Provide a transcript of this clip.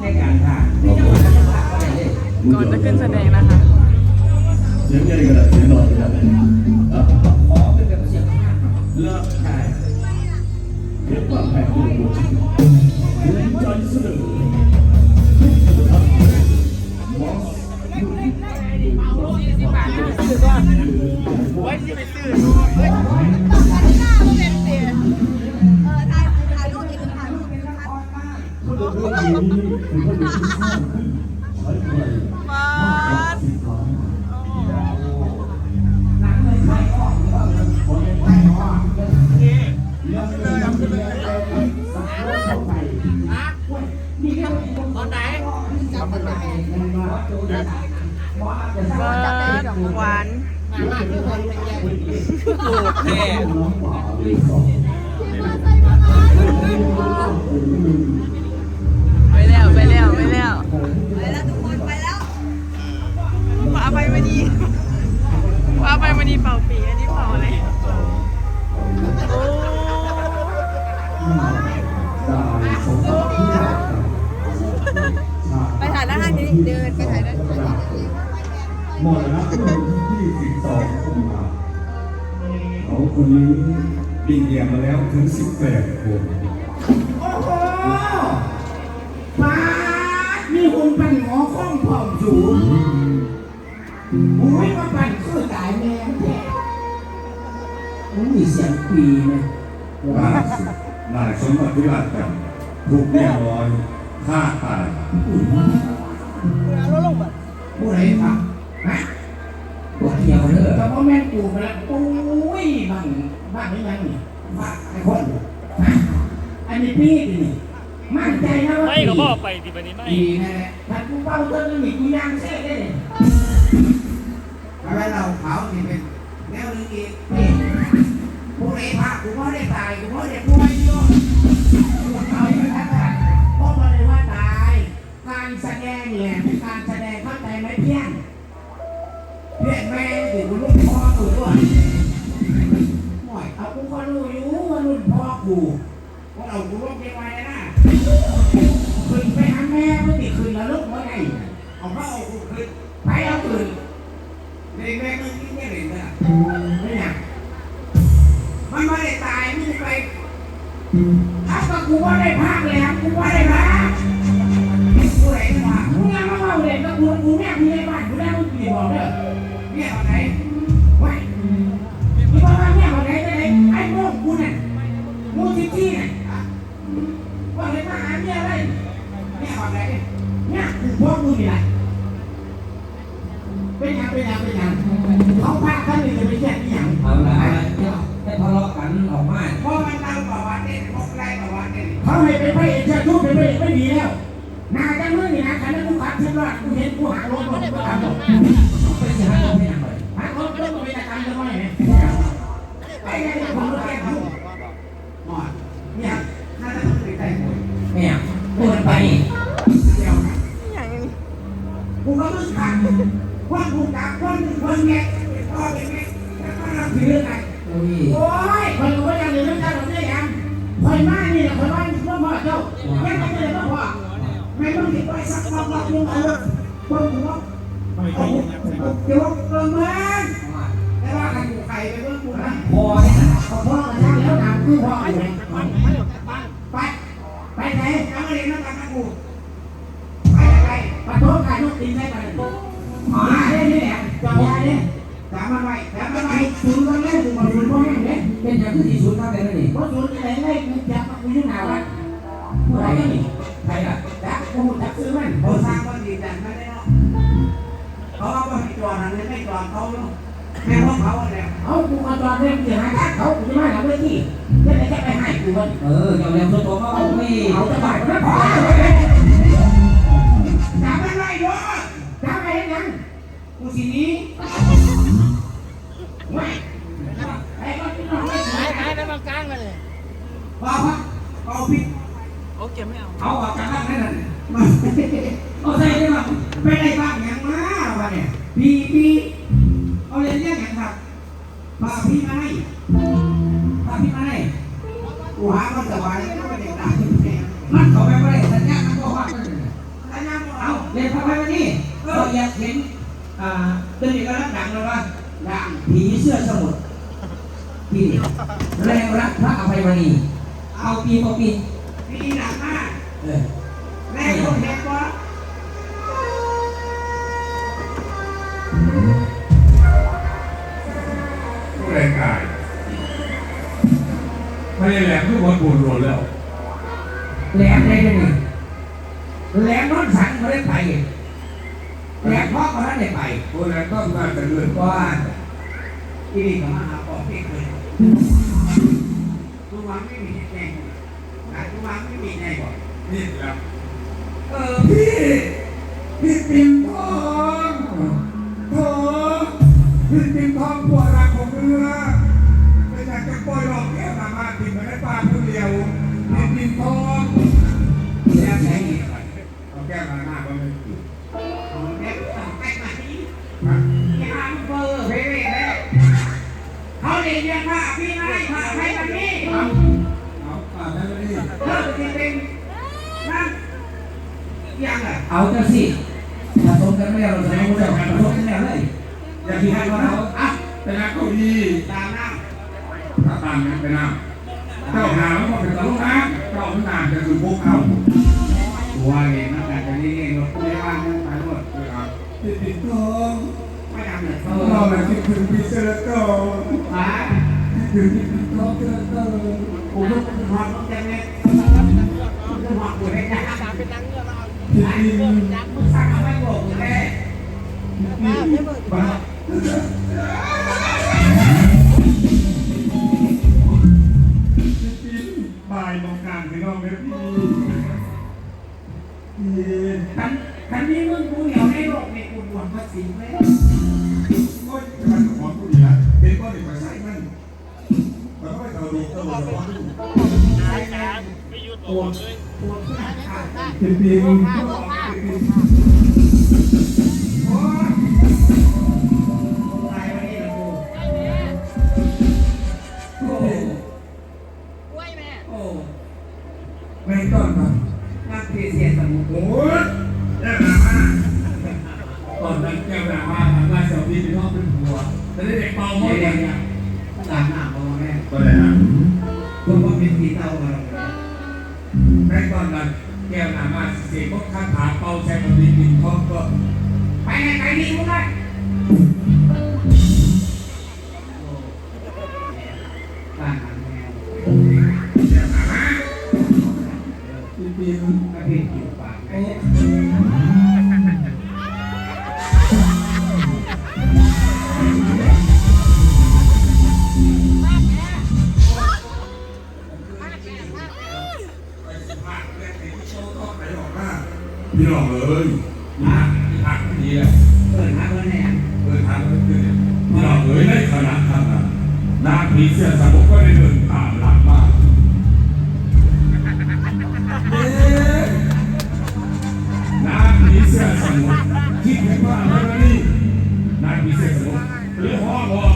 ในการถ่ายนี่จะมาจะถ่ายอะไรเลยก่อนจะขึ้นแสดงนะคะ เสียงใหญ่ขนาดเสียงนอนขนาดไหนอะขอเป็นแบบเสียงข้างเลิกใช่เห็นว่าแผ่นดินหัวในโกรธแน่น้องป่าเลยสองไปแล้วไปแล้วไปแล้วไปแล้วทุกคนไปแล้วว่าไปมาดีว่าไปมาดีเป่าปีอันนี้เป่าอะไรโอ้ได้สมบัติที่ได้ไปถ่ายด้านข้างนี้เดินไปถ่ายด้านข้างนี้หมดแล้ว เมื่อวันที่สิบสองกุมภาเขาคนนี้ปีเดียมาแล้วถึงสิบแปดคนโอ้โหป้านี่คุณเป็นหมอข้องผอมสูงโอ้ยมาปั่นคือตายแม่แท้มันมีเสียงปีนะล่าสุดนายสมบัติวิราชกันถูกแน่ลอยฆ่าตายผู้ใดฟัง ฮะพวกเที่ยวเด้อแต่ว่าแม่งกูมาแล้วโอ้ยบ้านบ้านนี้ยังนี่บ้านไอ้คนฮะอันนี้พี่นี่มั่นใจนะว่าไม่ก็พ่อไปดิบันนี้ไม่ดีนะแหละถ้ากูเป้าต้นนี่กูย่างเส้นได้เลยทำให้เราเผาที่เป็นแนวนึงอีกนี่ผู้ใดพากูไม่ได้ตายกูไม่ได้ป่วยโยมเอาไปทักกันเพราะมันเลยว่าตาย การแสดงเนี่ยเป็นการแสดงเข้าใจไหมเพี้ยน วกเรากูร่วมกันไว้นะขึ้นไปหาแม่ไม่ติดขึ้นแล้วลูกเมื่ไงเอาพระเอากูขึ้นไปเอาขึ้นในแม่ก็ยิ่งไม่เห็นนะไม่อยากมันไม่ได้ตายไมึงไปถ้าก็กูว่าได้ภาคแล้วกูว่าได้ภาคผู้ใดมามึงยังมาเมาเด็กกับกูกูแม่กูในบ้านกูได้มึงกี่บอกเด้อเนี่ยตอนไหนไว้ ม่งที่ที่น่ะว่าเห็นมาหาเมียอะไรเนี่ยอนไหนเนี่ยกูพ่อกูนี่แหละเป็นยังเป็นยังเป็นยังเขาพาท่านนี่จะไปแค่ที่ยังเอาละเดี๋ยวให้ทะเลาะกันออกมาเพราะมันเล่าประวัติเนี่ยพวกไรประวัติเนี่ยเขาให้เป็นพระเอกเชิดชูเป็นพระเอกไม่ดีแล้วนาจังมือนี่นะคันนั้นกูขับเช่นว่ากูเห็นกูหารถหมากูทำหมด โอ้ยโอ้ยคนรู้ว่าอย่างนี้ไม่ได้หรอกเนี่ยยังคอยมานี่แหละคอยมาพ่อพ่อเจ้าแม่ไม่ได้พ่อพ่อไม่ต้องติดไปสักรอบรอบนึงเอาคนหัวเดี๋ยวเกินเมืองแต่ว่ากันกูใครไปเมื่อกูนะพอเนี่ยนะพ่อกันแล้วถามคือพ่ออยู่ไหนไปไปไหนเอามาเรียนน้ำตาลกูไปไปปะโถขายลูกตีนได้ไปอ๋อได้นี่แหละจอมยาเนี่ยถามมาไว้ถามมาไปไว้ศูนย์กันแล้วถึงมาศูนย์พ่อแม่ เนี่ยเป็นอย่างที่ที่สุดมากเลยนี่เพราะศูนย์ที่ไหนเลยมันจับมาคุยหนาวอะเมื่อไหร่นี่ใครล่ะจับกูจับซื้อมันเขาสร้างคนดีจังไม่ได้เนาะเขาเอาไปจอดนั่นไม่จอดเขาเนาะแม่พวกเขาเนี่ยเอากูมาตอนเรียนที่หาเขากูจะมาหลังเวทีจะไหนจะไปให้กูมันเออเจ้าเลี้ยงตัวโตเขาเอาไม่เอาจะไปมันพอ เอาใส่ได้ป่ะไปได้บ้างอย่างมาวะเนี่ยพี่พี่เอาเรียนเรื่องอย่างครับพาพี่มาให้พาพี่มาให้กูหามันสบายก็ไม่ได้ด่ายมันเขาไปไม่ได้สัญญาณมันก็ว่ามันเราเรียนพระไพวันนี้ก็อยากเห็นอ่าเดินอีกกำลังดังแล้วว่าดังผีเสื้อสมุทรพี่แรงรักพระอภัยมณีเอาปีมาปีปีหนักมากเออแม่คนเห็นว่ ผู้แรงกายไม่ได้แหลมทุกคนปวดหัวแล้วแหลมได้ด้วยนี่แหลมน้นสังไม่ได้ไปแหลมพ่อก็นั้นได้ไปผู้แรงต้องการจะเลื่อนว่าอีนี่ก็มาหาปอบพี่เคยทุกวันไม่มีแรงแต่ทุกวันไม่มีแรงบอกนี่แหละเออพี่พี่ปิ่น จริงๆนั่นยังอะเอาจังสิผสมกันไม่แล้วเราจะไม่รู้จักผสมกันแล้วเลยอย่าคิดให้ว่าเขาอะเป็นนักเก้าอี้ตามนั่งถ้าตามนั้นไปนั่งเจ้าหาแล้วก็เป็นตลกนะเจ้าหนาจะคือพวกเขาตัวเองนั่นแต่นี่เองรถไม่ว่างนั่งไปหมดเลยครับพี่ปิ่นทองไม่ทำเลยเราเลยคิดถึงพี่เซเลโตมาคิดถึงพี่ปิ่นทองเซเลโตผมต้องหอดต้องจะเนี่ยต้องหอดกูได้ยังพี่ปิ่นมึงสั่งเอา คันคันนี้มึงกูเหนียวในโลกในกูบวชภาษีเลยโอ้ยมันขอผู้ดีละเป็ นก้อนเด็กมาใส่มันมันก็ไม่เอาดูก็เลยว่าใช่ครับไม่หยุดบอกเลยตัวขึ้นขาดพี่ปิ่นโอ้ยตายวันนี้ละกูโอ้โอ้ไม่ต้องนะนักเทเสียสมุทรโอ้ยแก้วนามาตอนนั้นแก้วนามาทำลายเสาดีเป็นห้องเป็นหัวแต่เด็กเป่าหมเดี๋ดยวเลยเนี่ย ตามหน้าพ่อแม่ก็เลยฮะพวกว่าเป็นสีเทามาแล้วในตอนนั้นแก้วนามาเสียงพวกคาถาเป่าใช้มันดีดินท้องก็ไปไหนไปนี่กูได้บ้าน สังผมก็ได้เดินตามหลังมาเอ๊ะนางผีเสื้อสมุทรคิดถึงว่าอะไรนี่นาผีเสื้อสมุทรหรือห้องวอ